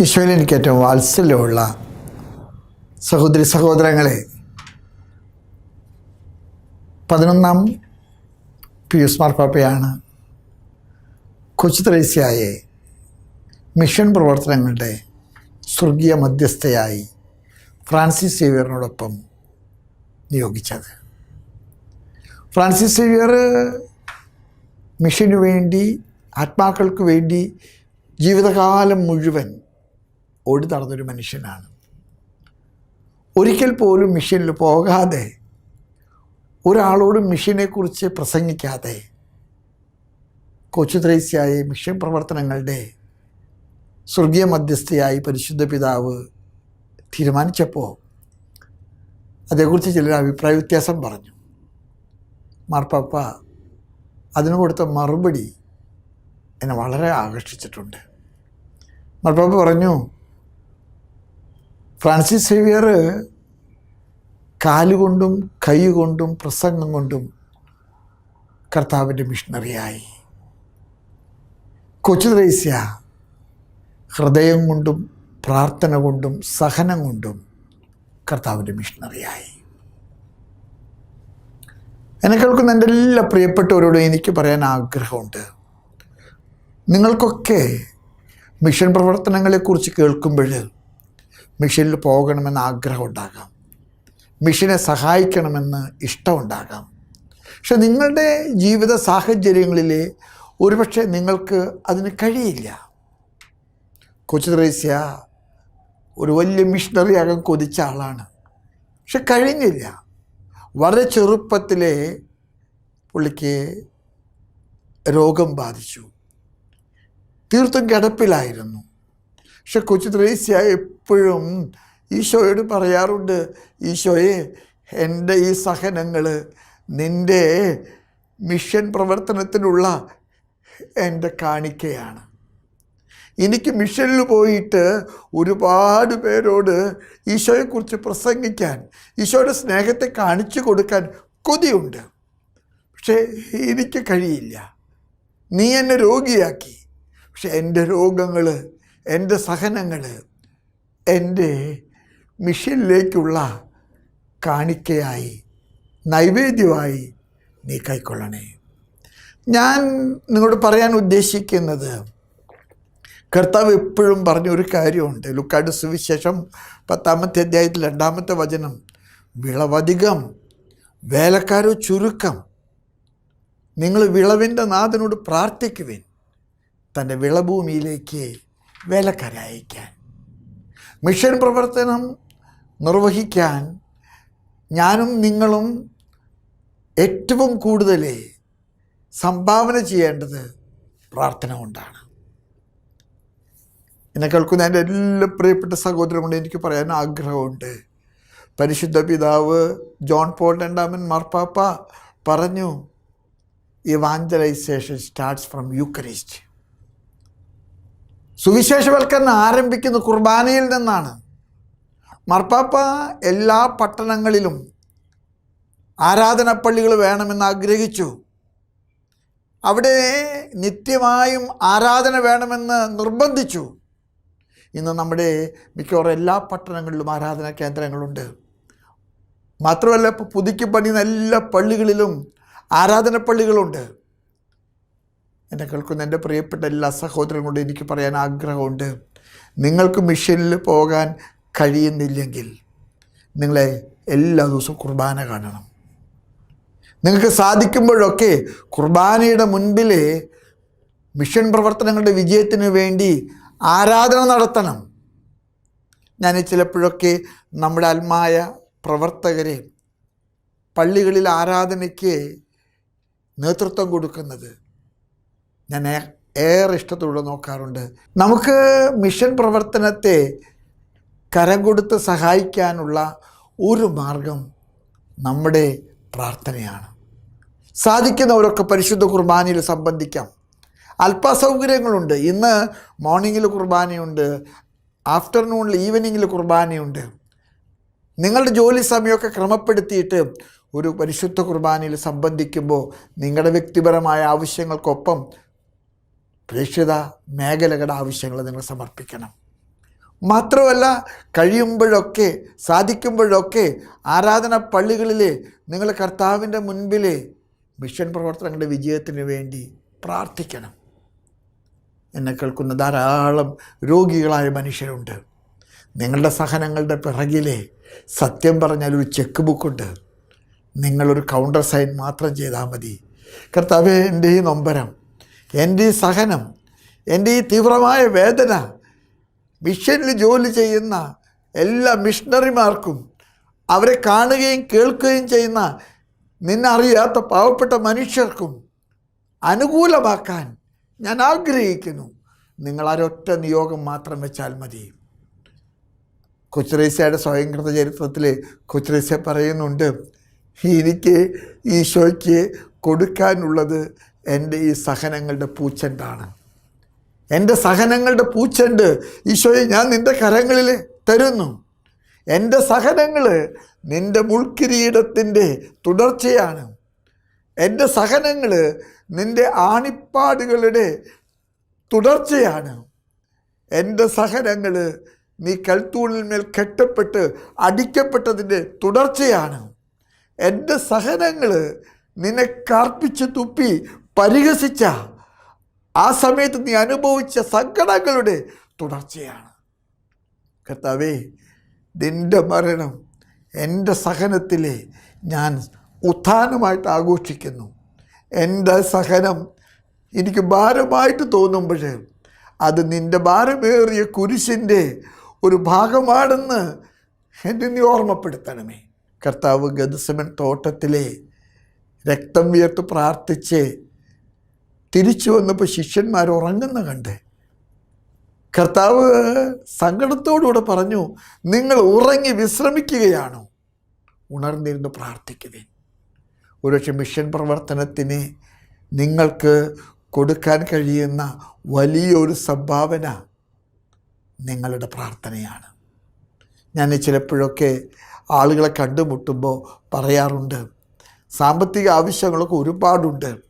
ഈശോയിൽ എനിക്ക് ഏറ്റവും വാത്സല്യമുള്ള സഹോദരി സഹോദരങ്ങളെ പതിനൊന്നാം പിയൂസ് മാർപ്പാപ്പയാണ് കൊച്ചു ത്രേസ്യായെ മിഷൻ പ്രവർത്തനങ്ങളുടെ സ്വർഗീയ മധ്യസ്ഥയായി ഫ്രാൻസിസ് സേവിയറിനോടൊപ്പം നിയോഗിച്ചത്. ഫ്രാൻസിസ് സേവിയർ മിഷനു വേണ്ടി ആത്മാക്കൾക്ക് വേണ്ടി ജീവിതകാലം മുഴുവൻ ഓടി നടന്നൊരു മനുഷ്യനാണ്. ഒരിക്കൽ പോലും മിഷനിൽ പോകാതെ ഒരാളോട് മിഷനെക്കുറിച്ച് പ്രസംഗിക്കാതെ കൊച്ചു ത്രേസ്യായി മിഷൻ പ്രവർത്തനങ്ങളുടെ സ്വർഗീയ മധ്യസ്ഥയായി പരിശുദ്ധ പിതാവ് തീരുമാനിച്ചപ്പോൾ അതേക്കുറിച്ച് ചിലർ അഭിപ്രായ വ്യത്യാസം പറഞ്ഞു. മാർപ്പാപ്പ അതിന് കൊടുത്ത മറുപടി എന്നെ വളരെ ആകർഷിച്ചിട്ടുണ്ട്. മാർപ്പാപ്പ പറഞ്ഞു ഫ്രാൻസിസ് സേവിയർ കാലുകൊണ്ടും കൈകൊണ്ടും പ്രസംഗം കൊണ്ടും കർത്താവിന്റെ മിഷണറിയായി. കൊച്ചു ത്രേസ്യ ഹൃദയം കൊണ്ടും പ്രാർത്ഥന കൊണ്ടും സഹനം കൊണ്ടും കർത്താവിന്റെ മിഷണറിയായി. എന്നെ കേൾക്കുന്ന എന്റെ എല്ലാ പ്രിയപ്പെട്ടവരോടും എനിക്ക് പറയാൻ ആഗ്രഹമുണ്ട്. നിങ്ങൾക്കൊക്കെ മിഷൻ പ്രവർത്തനങ്ങളെക്കുറിച്ച് കേൾക്കുമ്പോൾ മിഷനിൽ പോകണമെന്ന് ആഗ്രഹം ഉണ്ടാകാം മിഷനെ സഹായിക്കണമെന്ന് ഇഷ്ടമുണ്ടാകാം. പക്ഷെ നിങ്ങളുടെ ജീവിത സാഹചര്യങ്ങളിൽ ഒരുപക്ഷെ നിങ്ങൾക്ക് അതിന് കഴിയില്ല. കൊച്ചു ത്രേസ്യ ഒരു വലിയ മിഷണറി ആകാൻ കൊതിച്ച ആളാണ്. പക്ഷെ കഴിഞ്ഞില്ല. വളരെ ചെറുപ്പത്തിലെ പുള്ളിക്ക് രോഗം ബാധിച്ചു. തീർത്തും കിടപ്പിലായിരുന്നു. പക്ഷെ കൊച്ചു ത്രേസ്യ എപ്പോഴും ഈശോയോട് പറയാറുണ്ട് ഈശോയെ എന്റെ ഈ സഹനങ്ങൾ നിന്റെ മിഷൻ പ്രവർത്തനത്തിനുള്ള എന്റെ കാണിക്കയാണ്. എനിക്ക് മിഷനിൽ പോയിട്ട് ഒരുപാട് പേരോട് ഈശോയെക്കുറിച്ച് പ്രസംഗിക്കാൻ ഈശോയുടെ സ്നേഹത്തെ കാണിച്ചു കൊടുക്കാൻ കൊതിയുണ്ട്. പക്ഷേ എനിക്ക് കഴിയില്ല. നീ എന്നെ രോഗിയാക്കി. പക്ഷെ എന്റെ രോഗങ്ങൾ എന്റെ സഹനങ്ങൾ എന്റെ മിഷനിലേക്കുള്ള കാണിക്കയായി നൈവേദ്യമായി നീ കൈക്കൊള്ളണേ. ഞാൻ നിങ്ങളോട് പറയാൻ ഉദ്ദേശിക്കുന്നത് കർത്താവ് എപ്പോഴും പറഞ്ഞൊരു കാര്യമുണ്ട്. ലുക്കാട് സുവിശേഷം പത്താമത്തെ അധ്യായത്തിൽ രണ്ടാമത്തെ വചനം വിളവധികം വേലക്കാരോ ചുരുക്കം നിങ്ങൾ വിളവിന്റെ നാഥനോട് പ്രാർത്ഥിക്കുവിൻ. തന്റെ വിളഭൂമിയിലേക്ക് വേലക്കാരെ അയക്കാൻ മിഷൻ പ്രവർത്തനം നിർവഹിക്കാൻ ഞാനും നിങ്ങളും ഏറ്റവും കൂടുതൽ സംഭാവന ചെയ്യേണ്ടത് പ്രാർത്ഥന കൊണ്ടാണ്. എന്നെ കേൾക്കുന്ന എന്റെ എല്ലാ പ്രിയപ്പെട്ട സഹോദരങ്ങളോട് എനിക്ക് പറയാൻ ആഗ്രഹമുണ്ട്. പരിശുദ്ധ പിതാവ് ജോൺ പോൾ രണ്ടാമൻ മാർപ്പാപ്പ പറഞ്ഞു ഇവാഞ്ചലൈസേഷൻ സ്റ്റാർട്ട്സ് ഫ്രം യൂക്കറിസ്റ്റ് സുവിശേഷവൽക്കരണം ആരംഭിക്കുന്ന കുർബാനയിൽ നിന്നാണ്. മർപ്പാപ്പ എല്ലാ പട്ടണങ്ങളിലും ആരാധനപ്പള്ളികൾ വേണമെന്ന് ആഗ്രഹിച്ചു. അവിടെ നിത്യമായും ആരാധന വേണമെന്ന് നിർബന്ധിച്ചു. ഇന്ന് നമ്മുടെ മിക്കവാറും എല്ലാ പട്ടണങ്ങളിലും ആരാധനാ കേന്ദ്രങ്ങളുണ്ട്. മാത്രമല്ല ഇപ്പോൾ പുതുക്കി പണിയുന്ന എല്ലാ പള്ളികളിലും ആരാധന പള്ളികളുണ്ട് എന്നെ കേൾക്കുന്ന എന്റെ പ്രിയപ്പെട്ട എല്ലാ സഹോദരങ്ങളോടും എനിക്ക് പറയാൻ ആഗ്രഹമുണ്ട്. നിങ്ങൾക്ക് മിഷനിൽ പോകാൻ കഴിയുന്നില്ലെങ്കിൽ നിങ്ങളെ എല്ലാ ദിവസവും കുർബാന കാണണം. നിങ്ങൾക്ക് സാധിക്കുമ്പോഴൊക്കെ കുർബാനയുടെ മുൻപിൽ മിഷൻ പ്രവർത്തനങ്ങളുടെ വിജയത്തിന് വേണ്ടി ആരാധന നടത്തണം. ഞാൻ ചിലപ്പോഴൊക്കെ നമ്മുടെ ആത്മായ പ്രവർത്തകരെ പള്ളികളിൽ ആരാധനയ്ക്ക് നേതൃത്വം കൊടുക്കുന്നത് ഞാൻ ഏറെ ഇഷ്ടത്തോടെ നോക്കാറുണ്ട്. നമുക്ക് മിഷൻ പ്രവർത്തനത്തെ കരം കൊടുത്ത് സഹായിക്കാനുള്ള ഒരു മാർഗം നമ്മുടെ പ്രാർത്ഥനയാണ്. സാധിക്കുന്നവരൊക്കെ പരിശുദ്ധ കുർബാനയിൽ സംബന്ധിക്കാം. അല്പസൗകര്യങ്ങളുണ്ട്. ഇന്ന് മോർണിംഗിൽ കുർബാനയുണ്ട് ആഫ്റ്റർനൂണിൽ ഈവനിങ്ങിൽ കുർബാനയുണ്ട്. നിങ്ങളുടെ ജോലി സമയമൊക്കെ ക്രമപ്പെടുത്തിയിട്ട് ഒരു പരിശുദ്ധ കുർബാനയിൽ സംബന്ധിക്കുമ്പോൾ നിങ്ങളുടെ വ്യക്തിപരമായ ആവശ്യങ്ങൾക്കൊപ്പം പ്രേക്ഷിത മേഖലകളുടെ ആവശ്യങ്ങൾ നിങ്ങൾ സമർപ്പിക്കണം. മാത്രമല്ല കഴിയുമ്പോഴൊക്കെ സാധിക്കുമ്പോഴൊക്കെ ആരാധന പള്ളികളിൽ നിങ്ങൾ കർത്താവിന്റെ മുൻപിൽ മിഷൻ പ്രവർത്തനങ്ങളുടെ വിജയത്തിന് വേണ്ടി പ്രാർത്ഥിക്കണം. എന്നെ കേൾക്കുന്ന ധാരാളം രോഗികളായ മനുഷ്യരുണ്ട്. നിങ്ങളുടെ സഹനങ്ങളുടെ പിറകിലെ സത്യം പറഞ്ഞാൽ ഒരു ചെക്ക് ബുക്കുണ്ട് നിങ്ങളൊരു കൗണ്ടർ സൈൻ മാത്രം ചെയ്താൽ മതി. കർത്താവെ എന്റെ നൊമ്പരം എന്റെ ഈ സഹനം എന്റെ ഈ തീവ്രമായ വേദന മിഷനിൽ ജോലി ചെയ്യുന്ന എല്ലാ മിഷണറിമാർക്കും അവരെ കാണുകയും കേൾക്കുകയും ചെയ്യുന്ന നിന്നറിയാത്ത പാവപ്പെട്ട മനുഷ്യർക്കും അനുകൂലമാക്കാൻ ഞാൻ ആഗ്രഹിക്കുന്നു. നിങ്ങൾ ഒരൊറ്റ നിയോഗം മാത്രം വെച്ചാൽ മതി. കൊച്ചുറേസയുടെ സ്വയംകൃത ചരിത്രത്തിൽ കൊച്ചുറേസ പറയുന്നുണ്ട് എനിക്ക് ഈശോയ്ക്ക് കൊടുക്കാനുള്ളത് എന്റെ ഈ സഹനങ്ങളുടെ പൂച്ചെണ്ടാണ്. എന്റെ സഹനങ്ങളുടെ പൂച്ചെണ്ട്. ഈശോയെ ഞാൻ നിന്റെ കരങ്ങളിൽ തരുന്നു. എന്റെ സഹനങ്ങൾ നിന്റെ മുൾക്കിരീടത്തിന്റെ തുടർച്ചയാണ്. എന്റെ സഹനങ്ങൾ നിന്റെ ആണിപ്പാടുകളുടെ തുടർച്ചയാണ്. എന്റെ സഹനങ്ങൾ നീ കൽത്തൂണിന്മേൽ കെട്ടപ്പെട്ട് അടിക്കപ്പെട്ടതിന്റെ തുടർച്ചയാണ്. എന്റെ സഹനങ്ങൾ നിന്നെ കാർപ്പിച്ച് തുപ്പി പരിഹസിച്ച ആ സമയത്ത് നീ അനുഭവിച്ച സങ്കടങ്ങളുടെ തുടർച്ചയാണ്. കർത്താവേ നിന്റെ മരണം എന്റെ സഹനത്തിലെ ഞാൻ ഉത്ഥാനമായിട്ട് ആഘോഷിക്കുന്നു. എന്റെ സഹനം എനിക്ക് ഭാരമായിട്ട് തോന്നുമ്പോൾ അത് നിന്റെ ഭാരമേറിയ കുരിശിന്റെ ഒരു ഭാഗമാണെന്ന് എന്നെ നീ ഓർമ്മപ്പെടുത്തണമേ. കർത്താവ് ഗദസമൻ തോട്ടത്തിലെ രക്തം വിയർത്ത് പ്രാർത്ഥിച്ച് തിരിച്ചു വന്നപ്പോൾ ശിഷ്യന്മാർ ഉറങ്ങുന്ന കണ്ടേ. കർത്താവ് സങ്കടത്തോടുകൂടെ പറഞ്ഞു നിങ്ങൾ ഉറങ്ങി വിശ്രമിക്കുകയാണോ? ഉണർന്നിരുന്ന് പ്രാർത്ഥിക്കുവേൻ. ഒരുപക്ഷെ മിഷൻ പ്രവർത്തനത്തിന് നിങ്ങൾക്ക് കൊടുക്കാൻ കഴിയുന്ന വലിയൊരു സംഭാവന നിങ്ങളുടെ പ്രാർത്ഥനയാണ്. ഞാൻ ചിലപ്പോഴൊക്കെ ആളുകളെ കണ്ടുമുട്ടുമ്പോൾ പറയാറുണ്ട് സാമ്പത്തിക ആവശ്യങ്ങളൊക്കെ ഒരുപാടുണ്ട്.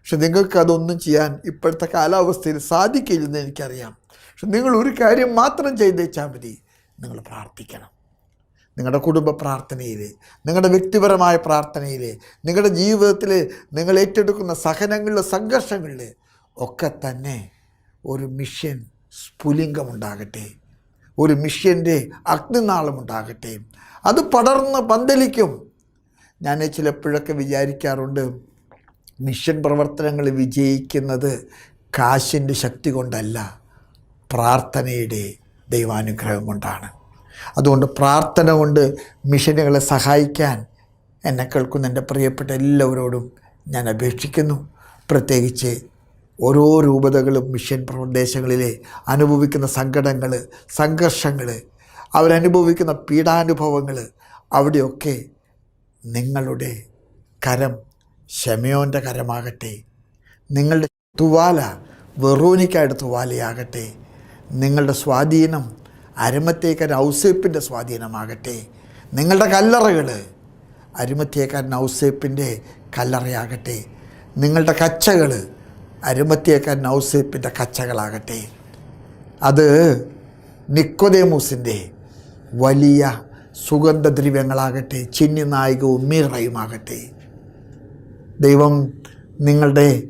പക്ഷെ നിങ്ങൾക്ക് അതൊന്നും ചെയ്യാൻ ഇപ്പോഴത്തെ കാലാവസ്ഥയിൽ സാധിക്കില്ലെന്ന് എനിക്കറിയാം. പക്ഷെ നിങ്ങൾ ഒരു കാര്യം മാത്രം ചെയ്തേച്ചാൽ മതി. നിങ്ങൾ പ്രാർത്ഥിക്കണം. നിങ്ങളുടെ കുടുംബ പ്രാർത്ഥനയിൽ നിങ്ങളുടെ വ്യക്തിപരമായ പ്രാർത്ഥനയിൽ നിങ്ങളുടെ ജീവിതത്തിൽ നിങ്ങൾ ഏറ്റെടുക്കുന്ന സഹനങ്ങളിലെ സംഘർഷങ്ങളിൽ ഒക്കെ തന്നെ ഒരു മിഷൻ സ്ഫുലിംഗമുണ്ടാകട്ടെ ഒരു മിഷ്യന്റെ അഗ്നിനാളമുണ്ടാകട്ടെ അത് പടർന്ന് പന്തലിക്കും. ഞാൻ ചിലപ്പോഴൊക്കെ വിചാരിക്കാറുണ്ട് മിഷൻ പ്രവർത്തനങ്ങൾ വിജയിക്കുന്നത് കാശിന്റെ ശക്തി കൊണ്ടല്ല പ്രാർത്ഥനയുടെ ദൈവാനുഗ്രഹം കൊണ്ടാണ്. അതുകൊണ്ട് പ്രാർത്ഥന കൊണ്ട് മിഷനുകളെ സഹായിക്കാൻ എന്നെ കേൾക്കുന്ന എന്റെ പ്രിയപ്പെട്ട എല്ലാവരോടും ഞാൻ അപേക്ഷിക്കുന്നു. പ്രത്യേകിച്ച് ഓരോ രൂപതകളും മിഷൻ പ്രദേശങ്ങളിലെ അനുഭവിക്കുന്ന സങ്കടങ്ങൾ സംഘർഷങ്ങൾ അവരനുഭവിക്കുന്ന പീഡാനുഭവങ്ങൾ അവിടെയൊക്കെ നിങ്ങളുടെ കരം ഷെമയോന്റെ കരമാകട്ടെ. നിങ്ങളുടെ തുവാല വെറൂനിക്കായുടെ തുവാലയാകട്ടെ. നിങ്ങളുടെ സ്വാധീനം അരുമത്തേക്കാരൻ ഔസേപ്പിന്റെ സ്വാധീനമാകട്ടെ. നിങ്ങളുടെ കല്ലറകൾ അരുമത്തേക്കാരൻ ഔസേപ്പിന്റെ കല്ലറയാകട്ടെ. നിങ്ങളുടെ കച്ചകൾ അരുമത്തേക്കാരൻ ഔസേപ്പിന്റെ കച്ചകളാകട്ടെ. അത് നിക്കോദേമൂസിന്റെ വലിയ സുഗന്ധദ്രവ്യങ്ങളാകട്ടെ ചിന്നിനായികവും മീറയുമാകട്ടെ. ദൈവം നിങ്ങളുടെ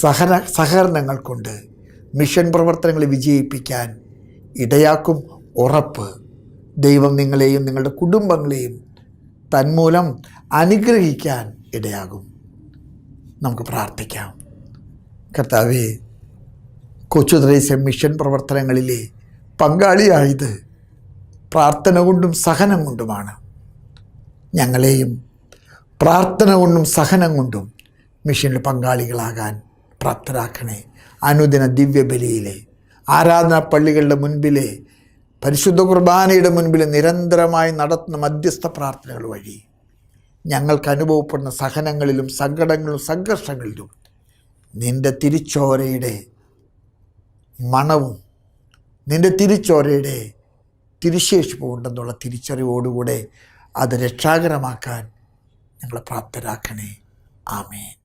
സഹന സഹകരണങ്ങൾ കൊണ്ട് മിഷൻ പ്രവർത്തനങ്ങൾ വിജയിപ്പിക്കാൻ ഇടയാക്കും ഉറപ്പ്. ദൈവം നിങ്ങളെയും നിങ്ങളുടെ കുടുംബങ്ങളെയും തന്മൂലം അനുഗ്രഹിക്കാൻ ഇടയാകും. നമുക്ക് പ്രാർത്ഥിക്കാം. കർത്താവേ കൊച്ചു ത്രേസ്യ മിഷൻ പ്രവർത്തനങ്ങളിലെ പങ്കാളിയായത് പ്രാർത്ഥന കൊണ്ടും സഹനം കൊണ്ടുമാണ്. ഞങ്ങളെയും പ്രാർത്ഥന കൊണ്ടും സഹനം കൊണ്ടും മിഷനിൽ പങ്കാളികളാകാൻ പ്രാപ്തരാക്കണേ. അനുദിന ദിവ്യബലിയിലെ ആരാധന പള്ളികളുടെ മുൻപിലെ പരിശുദ്ധ കുർബാനയുടെ മുൻപിൽ നിരന്തരമായി നടത്തുന്ന മധ്യസ്ഥ പ്രാർത്ഥനകൾ വഴി ഞങ്ങൾക്ക് അനുഭവപ്പെടുന്ന സഹനങ്ങളിലും സങ്കടങ്ങളിലും സംഘർഷങ്ങളിലും നിന്റെ തിരിച്ചോരയുടെ മണവും നിന്റെ തിരിച്ചോരയുടെ തിരിശേഷിപ്പ് ഉണ്ടെന്നുള്ള തിരിച്ചറിവോടുകൂടെ അത് രക്ഷാകരമാക്കാൻ ഞങ്ങളെ പ്രാപ്തരാക്കണേ. ആമേൻ.